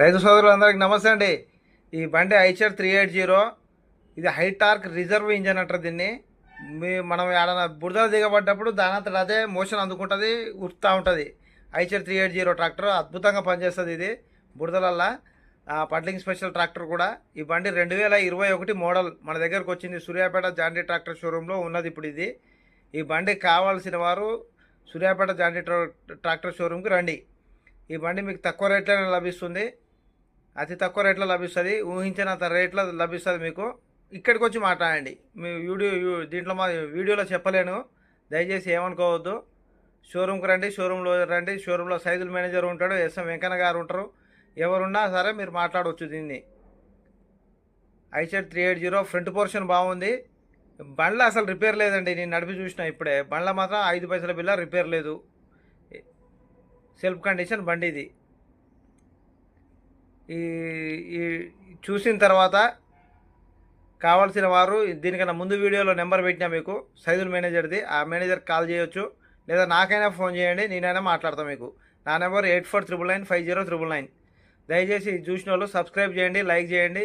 రైతు సోదరులందరికీ నమస్తే అండి. ఈ బండి ఐచర్ త్రీ ఎయిట్ జీరో. ఇది హై టార్క్ రిజర్వ్ ఇంజన్ అంటారు దీన్ని. మీ మనం ఏడన్నా బురదలు దిగబడ్డప్పుడు దాని అంతటా అదే మోషన్ అందుకుంటుంది ఉరుతూ ఉంటుంది. Eicher three eight zero tractor అద్భుతంగా పనిచేస్తుంది ఇది బురదలల్లా. పడ్లింగ్ స్పెషల్ ట్రాక్టర్ కూడా. ఈ బండి రెండు వేల ఇరవై ఒకటి మోడల్ మన దగ్గరకు వచ్చింది సూర్యాపేట జాండీ ట్రాక్టర్ షోరూంలో ఉన్నది ఇప్పుడు ఇది. ఈ బండి కావాల్సిన వారు సూర్యాపేట జాండీ ట్రాక్టర్ షోరూమ్కి రండి. ఈ బండి మీకు తక్కువ రేట్లోనే లభిస్తుంది. అతి తక్కువ రేట్లో లభిస్తుంది. ఊహించినంత రేట్లో లభిస్తుంది మీకు. ఇక్కడికి వచ్చి మాట్లాడండి. మీ వీడియో దీంట్లో మా వీడియోలో చెప్పలేను. దయచేసి ఏమనుకోవద్దు. షోరూమ్కి రండి షోరూంలో రండి. షోరూంలో సైజుల మేనేజర్ ఉంటాడు ఎస్ఎం వెంకన్న గారు ఉంటారు. ఎవరున్నా సరే మీరు మాట్లాడవచ్చు దీన్ని. ICET three eight zero front portion బాగుంది. బండ్ల అసలు రిపేర్ లేదండి. నేను నడిపి చూసిన ఇప్పుడే. బండ్ల మాత్రం ఐదు పైసల బిల్ల రిపేర్ లేదు. సెల్ఫ్ కండిషన్ బండి ఇది ఈ ఈ చూసిన తర్వాత కావాల్సిన వారు దీనికన్నా ముందు వీడియోలో నెంబర్ పెట్టినా మీకు సైదుల్ మేనేజర్ది ఆ మేనేజర్ కాల్ చేయొచ్చు. లేదా నాకైనా ఫోన్ చేయండి నేనైనా మాట్లాడతాను మీకు. నా number eight four triple nine five zero triple nine. దయచేసి చూసిన వాళ్ళు సబ్స్క్రైబ్ చేయండి లైక్ చేయండి.